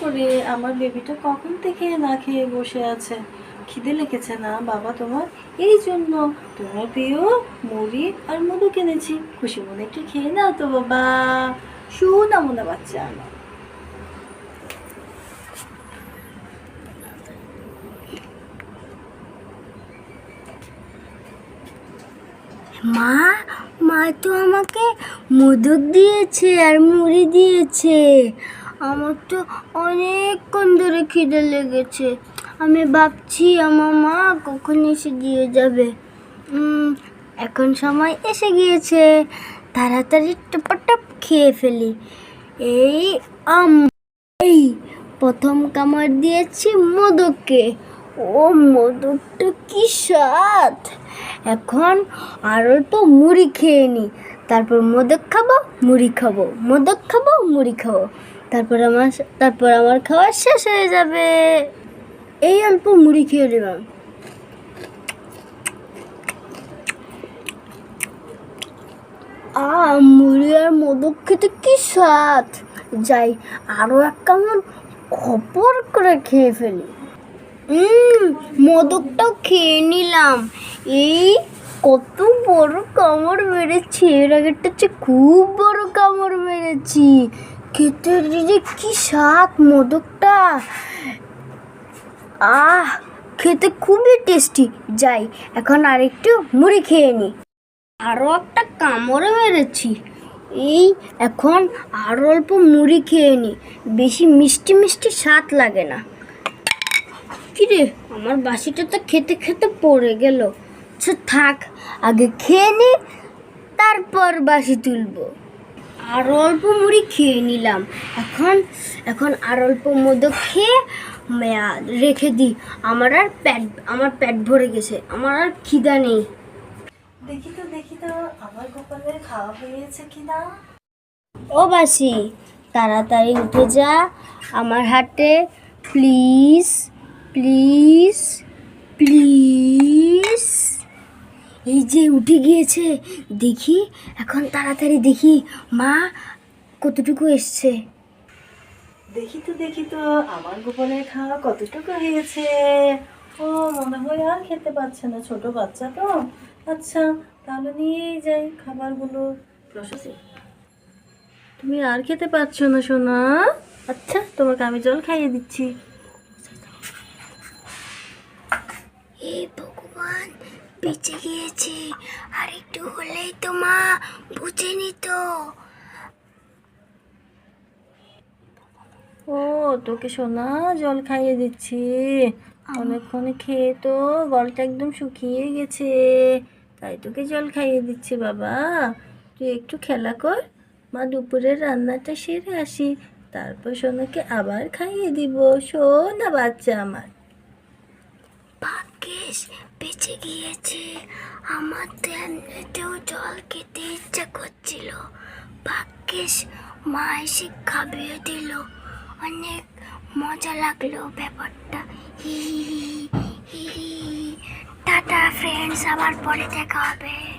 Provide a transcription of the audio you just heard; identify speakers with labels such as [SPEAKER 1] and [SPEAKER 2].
[SPEAKER 1] করে আমার বেবিটা কখন থেকে না খেয়ে বসে আছে? খিদে লেগেছে না, বাবা তোমার? এই জন্য তোমার প্রিয় মুড়ি আর মধু কিনেছি। খুশি মনে একটু খেয়ে তো, বাবা। শুনা মনে বাচ্চা আমার।
[SPEAKER 2] মা মা তো আমাকে মোদক দিয়েছে আর মুড়ি দিয়েছে। আমার তো অনেকক্ষণ ধরে খিদে লেগেছে। আমি ভাবছি আমার মা কখন এসে দিয়ে যাবে। এখন সময় এসে গিয়েছে। তাড়াতাড়ি টপাটপ খেয়ে ফেলি। এই আম, এই প্রথম কামড় দিয়েছি মোদককে। ও মদকটা কি স্বাদ। এখন আরও তো মুড়ি খেয়ে নি। তারপর মোদক খাব, মুড়ি খাব, মোদক খাব, মুড়ি খাব। তারপর আমার তারপর আমার খাওয়া শেষ হয়ে যাবে। এই অল্প মুড়ি খেয়ে নিলাম। আ মুড়ি আর মোদক খেতে কি স্বাদ। যাই আরও এক কেমন খপর করে খেয়ে ফেলি। মোদকটাও খেয়ে নিলাম। এই কত বড় কামড় মেরেছি, এর আগেরটা হচ্ছে খুব বড় কামড় মেরেছি। খেতে যে কি স্বাদ মোদকটা। আহ, খেতে খুবই টেস্টি যাই, এখন আরেকটু মুড়ি খেয়ে নি। আরও একটা কামড়ে মেরেছি। এই, এখন আরও অল্প মুড়ি খেয়ে নি। বেশি মিষ্টি মিষ্টি স্বাদ লাগে না। কিরে, আমার বাসিটা তো খেতে খেতে পড়ে গেল। আচ্ছা থাক, আগে খেয়ে নি, তারপর বাসি তুলবো। আর অল্প মুড়ি খেয়ে নিলাম। এখন এখন আর অল্প মধ্যে খেয়ে রেখে দিই। আমার আর পেট আমার পেট ভরে গেছে। আমার আর খিদা নেই।
[SPEAKER 1] দেখি তো দেখি তো আমার গোপালের খাওয়া হয়েছে কিনা?
[SPEAKER 2] ও বাসি তাড়াতাড়ি উঠে যা। আমার হাতে প্লিজ প্লিজ প্লিজ এই যে উঠে গিয়েছে দেখি এখন তাড়াতাড়ি দেখি মা কতটুকু এসছে।
[SPEAKER 1] দেখি তো দেখি তো আমার গোপনের খাওয়া কতটুকু হয়েছে। ও মনে হয় আর খেতে পাচ্ছে না ছোট বাচ্চা তো। আচ্ছা তাহলে নিয়েই যাই খাবারগুলো। তুমি আর খেতে পারছ না সোনা? আচ্ছা তোমাকে আমি জল খাইয়ে দিচ্ছি।
[SPEAKER 2] হে ভগবান বেঁচে গিয়েছি। আর একটু হলেই তো মা বুঝে নিত।
[SPEAKER 1] ও, তোকে সোনা জল খাইয়ে দিচ্ছি। অনেকক্ষণে খেয়ে তো গলটা একদম শুকিয়ে গেছে। তাই তোকে জল খাইয়ে দিচ্ছি বাবা। তুই একটু খেলা কর, মা দুপুরের রান্নাটা সেরে আসি। তারপর সোনাকে আবার খাইয়ে দিব। সোনা বাচ্চা আমার।
[SPEAKER 2] ভাগ্যেশ বেঁচে গিয়েছে। আমার তো এমনিতেও জল খেতে ইচ্ছা করছিল। ভাগ্যেশ মা এসে খাবিয়ে দিল। অনেক মজা লাগল ব্যাপারটা। হি হি হি। টাটা ফ্রেন্ডস আবার পরে দেখা হবে।